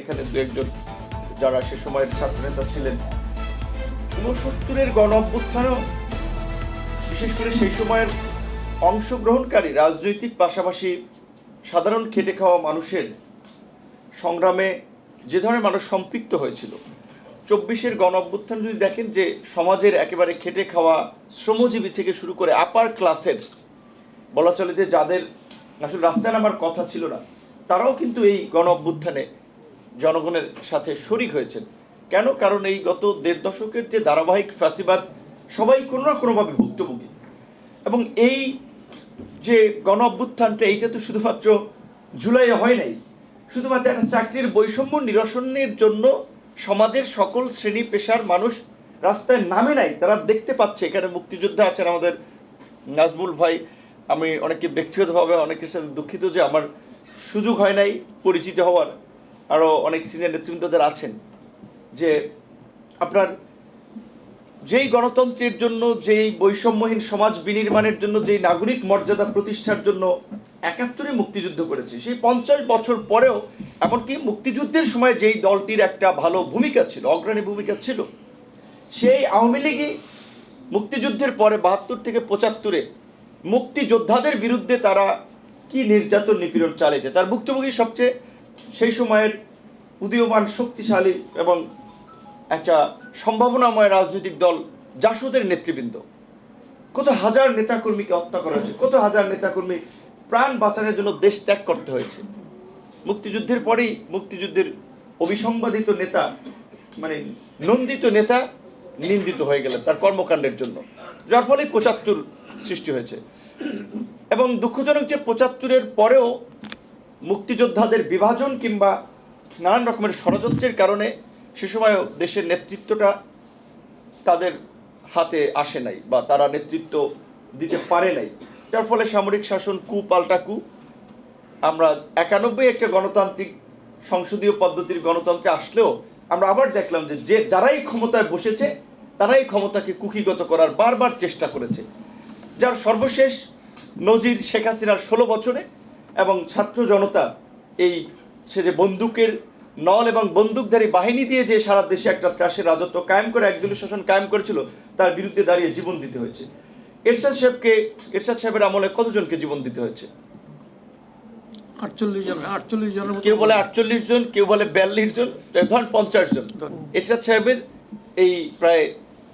এখানে দু একজন যারা সে সময়ের ছাত্রনেতা ছিলেন, ঊনসত্তরের গণ অভ্যুত্থানও বিশেষ করে সেই সময়ের অংশগ্রহণকারী রাজনৈতিক পাশাপাশি সাধারণ খেটে খাওয়া মানুষের সংগ্রামে যে ধরনের মানুষ সম্পৃক্ত হয়েছিল। চব্বিশের গণ অভ্যুত্থান যদি দেখেন যে সমাজের একেবারে খেটে খাওয়া শ্রমজীবী থেকে শুরু করে আপার ক্লাসের বলা চলে যে যাদের আসলে রাস্তায় নামার কথা ছিল না, তারাও কিন্তু এই গণ অভ্যুত্থানে জনগণের সাথে শরিক হয়েছেন। কেন? কারণ এই গত দেড় দশকের যে ধারাবাহিক ফ্যাসিবাদ, সবাই কোনো না কোনোভাবে ভুক্তভোগী। এবং এই যে গণ অভ্যুত্থানটা এইটা তো শুধুমাত্র জুলাইয়ে হয় নাই। শুধুমাত্র একটা চাকরির বৈষম্য নিরসনের জন্য সমাজের সকল শ্রেণি পেশার মানুষ রাস্তায় নামে নাই। তারা দেখতে পাচ্ছে, এখানে মুক্তিযোদ্ধা আছেন আমাদের নাজমুল ভাই। আমি অনেকে ব্যক্তিগতভাবে অনেকের সাথে দুঃখিত যে আমার সুযোগ হয় নাই পরিচিত হওয়ার। আরও অনেক সিনিয়র নেতৃবৃন্দ যারা আছেন, যে আপনার যেই গণতন্ত্রের জন্য, যেই বৈষম্যহীন সমাজ বিনির্মাণের জন্য, যেই নাগরিক মর্যাদা প্রতিষ্ঠার জন্য একাত্তরে মুক্তিযুদ্ধ করেছে, সেই পঞ্চাশ বছর পরেও এমনকি মুক্তিযুদ্ধের সময় যেই দলটির একটা ভালো ভূমিকা ছিল, অগ্রণী ভূমিকা ছিল, সেই আওয়ামী লীগই মুক্তিযুদ্ধের পরে বাহাত্তর থেকে পঁচাত্তরে মুক্তিযোদ্ধাদের বিরুদ্ধে তারা কি নির্যাতন নিপীড়ন চালিয়েছে, তার ভুক্তভোগী সবচেয়ে সেই সময়ের উদীয়মান, শক্তিশালী এবং একটা সম্ভাবনাময় রাজনৈতিক দল জাসদের নেতৃবৃন্দ। কত হাজার নেতাকর্মীকে হত্যা করা হয়েছে, কত হাজার নেতাকর্মী প্রাণ বাঁচানোর জন্য দেশ ত্যাগ করতে হয়েছে। মুক্তিযুদ্ধের পরেই মুক্তিযুদ্ধের অবিসংবাদিত নেতা মানে নন্দিত নেতা নিন্দিত হয়ে গেলেন তার কর্মকাণ্ডের জন্য। যার ফলে পঁচাত্তর সৃষ্টি হয়েছে। এবং দুঃখজনক যে পঁচাত্তরের পরেও মুক্তিযোদ্ধাদের বিভাজন কিংবা নানান রকমের ষড়যন্ত্রের কারণে সে সময় দেশের নেতৃত্বটা তাদের হাতে আসে নাই বা তারা নেতৃত্ব দিতে পারে নাই। যার ফলে সামরিক শাসন কু পাল্টা কু। আমরা একানব্বই একটা গণতান্ত্রিক সংসদীয় পদ্ধতির গণতন্ত্রে আসলেও আমরা আবার দেখলাম যে যে যারাই ক্ষমতায় বসেছে, তারাই ক্ষমতাকে কুকিগত করার বারবার চেষ্টা করেছে। যার সর্বশেষ নজির শেখ হাসিনার ষোলো বছরে এবং ছাত্র জনতা এই সে যে বন্দুকের নল এবং বন্দুকধারী বাহিনী দিয়ে যে সারা দেশে একটা ত্রাসের রাজত্ব কায়েম করে একদলীয় শাসন কায়েম করেছিল তার বিরুদ্ধে দাঁড়িয়ে জীবন দিতে হয়েছে। এরশাদ সাহেবকে এরশাদ সাহেবের আমলে কতজনকে জীবন দিতে হয়েছে? আটচল্লিশ জন আটচল্লিশ জনের কেউ বলে আটচল্লিশ জন কেউ বলে বিয়াল্লিশ জন ধরেন পঞ্চাশ জন। এরশাদ সাহেবের এই প্রায়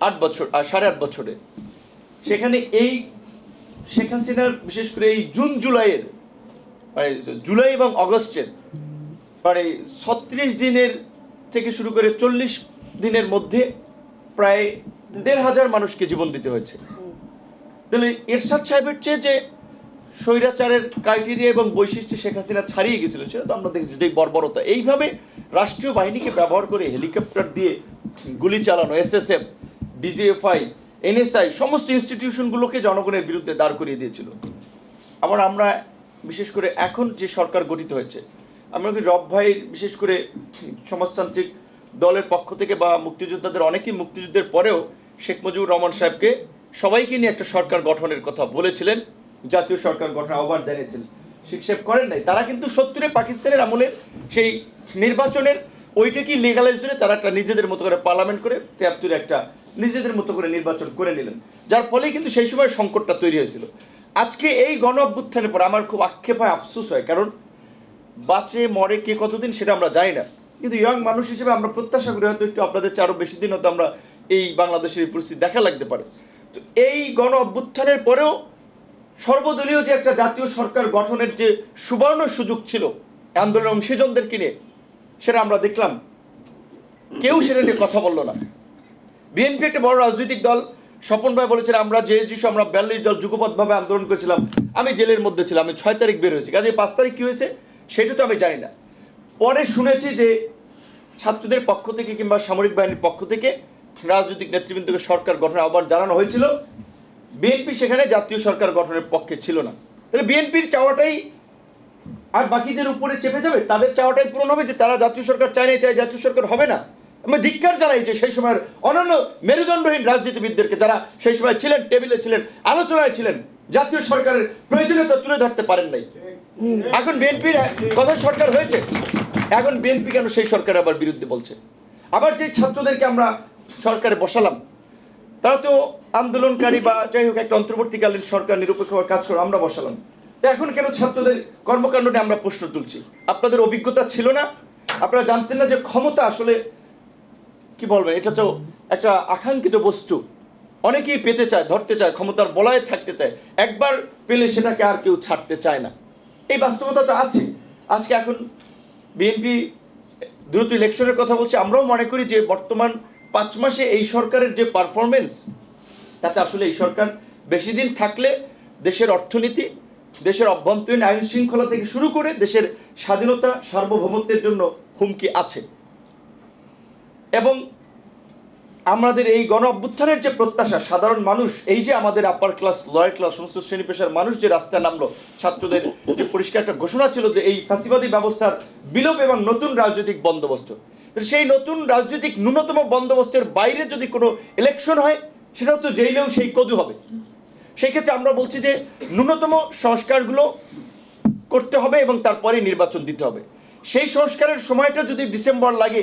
আট বছর আর সাড়ে আট বছরে। সেখানে এই শেখ হাসিনার বিশেষ করে এই জুন জুলাইয়ের মানে জুলাই এবং অগস্টের মানে ছত্রিশ দিনের থেকে শুরু করে চল্লিশ দিনের মধ্যে প্রায় দেড় হাজার মানুষকে জীবন দিতে হয়েছে। তাহলে এরশাদ সাহেবের চেয়ে যে স্বৈরাচারের ক্রাইটেরিয়া এবং বৈশিষ্ট্য শেখ হাসিনা ছাড়িয়ে গেছিল, সেটা তো আমরা দেখেছি যে বর্বরতা। এইভাবে রাষ্ট্রীয় বাহিনীকে ব্যবহার করে হেলিকপ্টার দিয়ে গুলি চালানো এসএসএফ ডিজিএফআই এনএসআই সমস্ত ইনস্টিটিউশনগুলোকে জনগণের বিরুদ্ধে দাঁড় করিয়ে দিয়েছিল। আবার আমরা বিশেষ করে এখন যে সরকার গঠিত হয়েছে আমরা কি রব ভাই, বিশেষ করে সমাজতান্ত্রিক দলের পক্ষ থেকে বা মুক্তিযোদ্ধাদের, অনেকেই মুক্তিযুদ্ধের পরেও শেখ মুজিবুর রহমান সাহেবকে সবাইকে নিয়ে একটা সরকার গঠনের কথা বলেছিলেন, জাতীয় সরকার গঠন আহ্বান জানিয়েছিলেন শেখ সাহেব করেন নাই। তারা কিন্তু সত্তরে পাকিস্তানের আমলের সেই নির্বাচনের ওইটাকে লিগালাইজ করে তারা একটা নিজেদের মতো করে পার্লামেন্ট করে তিয়াত্তরে একটা নিজেদের মতো করে নির্বাচন করে নিলেন। যার ফলেই কিন্তু সেই সময় সংকটটা তৈরি হয়েছিল। আজকে এই গণ অভ্যুত্থানের পর আমার খুব আক্ষেপ হয়, আফসোস হয়। কারণ বাঁচে, মরে, কে কতদিন সেটা আমরা জানি না। কিন্তু ইয়ং মানুষ হিসেবে আমরা প্রত্যাশা করি হয়তো একটু আপনাদের আরও বেশি দিন হয়তো আমরা এই বাংলাদেশের এই পরিস্থিতি দেখা লাগতে পারে। তো এই গণ অভ্যুত্থানের পরেও সর্বদলীয় যে একটা জাতীয় সরকার গঠনের যে সুবর্ণ সুযোগ ছিল আন্দোলন অংশীজনদেরকে নিয়ে, সেটা আমরা দেখলাম। কেউ সেটা নিয়ে কথা বলল না। বিএনপি একটা বড় রাজনৈতিক দল। স্বপন ভাই বলেছেন, আমরা যে যিশু, আমরা বিয়াল্লিশ দল যুগপথভাবে আন্দোলন করেছিলাম। আমি জেলের মধ্যে ছিলাম, আমি ছয় তারিখ বের হয়েছি। কাজে পাঁচ তারিখ কী হয়েছে? সেটা তো আমি জানি না। পরে শুনেছি যে ছাত্রদের পক্ষ থেকে কিংবা সামরিক বাহিনীর পক্ষ থেকে রাজনৈতিক নেতৃবৃন্দকে সরকার গঠনের আহ্বান জানানো হয়েছিল। বিএনপি সেখানে জাতীয় সরকার গঠনের পক্ষে ছিল না। তাহলে বিএনপির চাওয়াটাই আর বাকিদের উপরে চেপে যাবে? তাদের চাওয়াটাই পূরণ হবে যে তারা জাতীয় সরকার চায় নাই, তাই জাতীয় সরকার হবে না। আমি ধিক্কার জানাই যে সেই সময়ের অনন্য মেরুদণ্ডহীন রাজনীতিবিদদেরকে যারা সেই সময় ছিলেন, টেবিলে ছিলেন, আলোচনায় ছিলেন, জাতীয় সরকারের প্রয়োজনীয়তা তুলে ধরতে পারেন নাই। এখন বিএনপির কথা সরকার হয়েছে। এখন বিএনপি কেন সেই সরকার আবার বিরুদ্ধে বলছে? আবার যে ছাত্রদেরকে আমরা সরকারে বসালাম, তারা তো আন্দোলনকারী বা যাই হোক একটা অন্তর্বর্তীকালীন সরকার, নিরপেক্ষ কাজ করে আমরা বসালাম। এখন কেন ছাত্রদের কর্মকাণ্ড নিয়ে আমরা প্রশ্ন তুলছি? আপনাদের অভিজ্ঞতা ছিল না? আপনারা জানতেন না যে ক্ষমতা আসলে কি বলবেন? এটা তো একটা আকাঙ্ক্ষিত বস্তু। অনেকেই পেতে চায়, ধরতে চায়, ক্ষমতার বলয়ে থাকতে চায়। একবার পেলে সেটাকে আর কেউ ছাড়তে চায় না। এই বাস্তবতা তো আছে। আজকে এখন বিএনপি দ্রুত ইলেকশনের কথা বলছে। আমরাও মনে করি যে বর্তমান পাঁচ মাসে এই সরকারের যে পারফরমেন্স তাতে আসলে এই সরকার বেশি দিন থাকলে দেশের অর্থনীতি, দেশের অভ্যন্তরীণ আইন শৃঙ্খলা থেকে শুরু করে দেশের স্বাধীনতা, সার্বভৌমত্বের জন্য হুমকি আছে। এবং আমাদের এই গণ অভ্যুত্থানের যে প্রত্যাশা, সাধারণ মানুষ, এই যে আমাদের আপার ক্লাস লয়ার ক্লাস সমস্ত শ্রেণি পেশার মানুষ যে রাস্তায় নামলো, ছাত্রদের যে পরিষ্কার একটা ঘোষণা ছিল যে এই ফাঁসিবাদী ব্যবস্থার বিলোপ এবং নতুন রাজনৈতিক বন্দোবস্ত। সেই নতুন রাজনৈতিক ন্যূনতম বন্দোবস্তের বাইরে যদি কোনো ইলেকশন হয়, সেটাও তো জেইলেও সেই কদু হবে। সেই ক্ষেত্রে আমরা বলছি যে ন্যূনতম সংস্কারগুলো করতে হবে এবং তারপরে নির্বাচন দিতে হবে। সেই সংস্কারের সময়টা যদি ডিসেম্বর লাগে,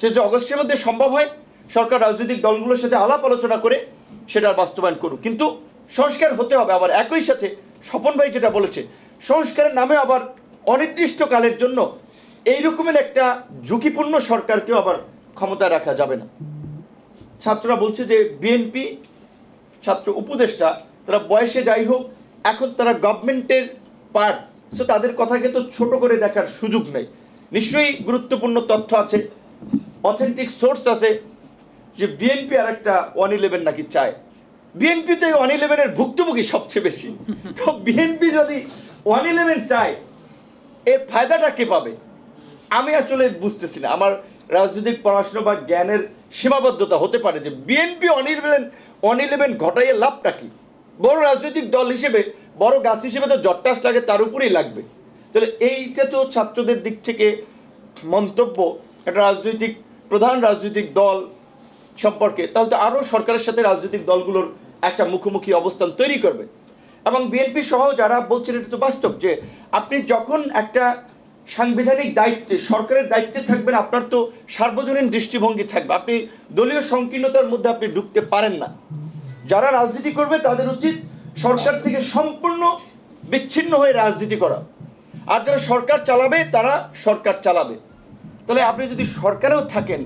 সে যে অগস্টের মধ্যে সম্ভব হয় সরকার রাজনৈতিক দলগুলোর সাথে আলাপ আলোচনা করে সেটার বাস্তবায়ন করুক। কিন্তু সংস্কার হতে হবে আবার একই সাথে, স্বপন ভাই যেটা বলেছে, সংস্কারের নামে আবার অনির্দিষ্টকালের জন্য এই রকমের একটা ঝুঁকিপূর্ণ সরকারকেও আবার ক্ষমতায় রাখা যাবে না। ছাত্ররা বলছে যে বিএনপি ছাত্র উপদেষ্টা, তারা বয়সে যাই হোক, এখন তারা গভর্নমেন্টের পার্ট সো তাদের কথাকে তো ছোট করে দেখার সুযোগ নেই। নিশ্চয়ই গুরুত্বপূর্ণ তথ্য আছে অথেন্টিক সোর্স আছে যে বিএনপি আর একটা ওয়ান ইলেভেন নাকি চায়। বিএনপি তো এই ওয়ান ইলেভেনের ভুক্তভোগী সবচেয়ে বেশি। তো বিএনপি যদি ওয়ান ইলেভেন চায়, এর ফায়দাটা কে পাবে? আমি আসলে বুঝতেছি না। আমার রাজনৈতিক পড়াশোনা বা জ্ঞানের সীমাবদ্ধতা হতে পারে যে BNP one eleven one eleven ঘটাইয়ে লাভটা কি? বড় রাজনৈতিক দল হিসেবে, বড় গাছ হিসেবে তো জট্টাস লাগে, তার উপরেই লাগবে। তাহলে এইটা তো ছাত্রদের দিক থেকে মন্তব্য। একটা রাজনৈতিক, প্রধান রাজনৈতিক দল সম্পর্কে, তাহলে তো আরও সরকারের সাথে রাজনৈতিক দলগুলোর একটা মুখোমুখি অবস্থান তৈরি করবে। এবং বিএনপি সহ যারা বলছেন এটা তো বাস্তব যে আপনি যখন একটা সাংবিধানিক দায়িত্বে, সরকারের দায়িত্বে থাকবেন, আপনার তো সার্বজনীন দৃষ্টিভঙ্গি থাকবে। আপনি দলীয় সংকীর্ণতার মধ্যে আপনি ঢুকতে পারেন না। যারা রাজনীতি করবে, তাদের উচিত সরকার থেকে সম্পূর্ণ বিচ্ছিন্ন হয়ে রাজনীতি করা। আর যারা সরকার চালাবে, তারা সরকার চালাবে। তাহলে আপনি যদি সরকারেও থাকেন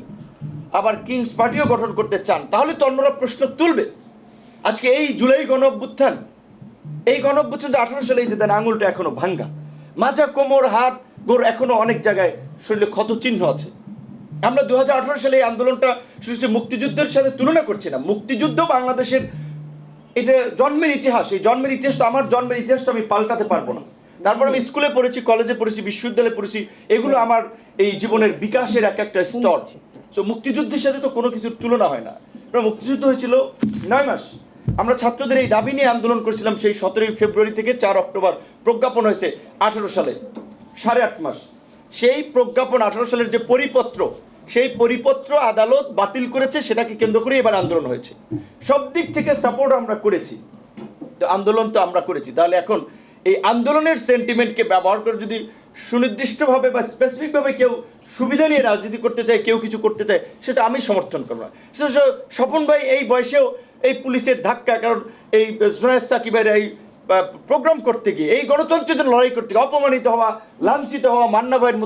আবার কিংস পার্টিও গঠন করতে চান, তাহলে তো অন্যরা প্রশ্ন তুলবে। আজকে এই জুলাই গণ অভ্যুত্থান এই গণ অভ্যুত্থান যে আঠারো সালে যে দেন আঙুলটা এখনও ভাঙ্গা। মাজা কোমর, হাত, গোর এখনও অনেক জায়গায় শরীরে ক্ষত চিহ্ন আছে। আমরা দুহাজার আঠেরো সালে এই আন্দোলনটা শুধু মুক্তিযুদ্ধের সাথে তুলনা করছি না। মুক্তিযুদ্ধ বাংলাদেশের এটা জন্মের ইতিহাস, এই জন্মের ইতিহাস তো আমার জন্মের ইতিহাস তো আমি পাল্টাতে পারব না। তারপর আমি স্কুলে পড়েছি, কলেজে পড়েছি, বিশ্ববিদ্যালয়ে পড়েছি, এগুলো আমার এই জীবনের বিকাশের এক একটা স্তর। তো মুক্তিযুদ্ধের সাথে তো কোনো কিছুর তুলনা হয় না। মুক্তিযুদ্ধ হয়েছিল নয় মাস। আমরা ছাত্রদের এই দাবি নিয়ে আন্দোলন করেছিলাম সেই সতেরোই ফেব্রুয়ারি থেকে চার অক্টোবর। প্রজ্ঞাপন হয়েছে আঠেরো সালে, সাড়ে আট মাস। সেই প্রজ্ঞাপন আঠারো সালের যে পরিপত্র, সেই পরিপত্র আদালত বাতিল করেছে, সেটাকে কেন্দ্র করে এবার আন্দোলন হয়েছে। সব দিক থেকে সাপোর্ট আমরা করেছি। তো আন্দোলন তো আমরা করেছি। তাহলে এখন এই আন্দোলনের সেন্টিমেন্টকে ব্যবহার করে যদি সুনির্দিষ্টভাবে বা স্পেসিফিকভাবে কেউ সুবিধা নিয়ে রাজনীতি করতে চায়, কেউ কিছু করতে চায়, সেটা আমি সমর্থন করব না। স্বপন ভাই এই বয়সেও এই পুলিশের ধাক্কা, কারণ এই জোনায়দ সাকিবের এই প্রোগ্রাম করতে গিয়ে, এই গণতন্ত্রের জন্য লড়াই করতে গিয়ে, অপমানিত হওয়া, লাঞ্ছিত হওয়া মান্না ভাইয়ের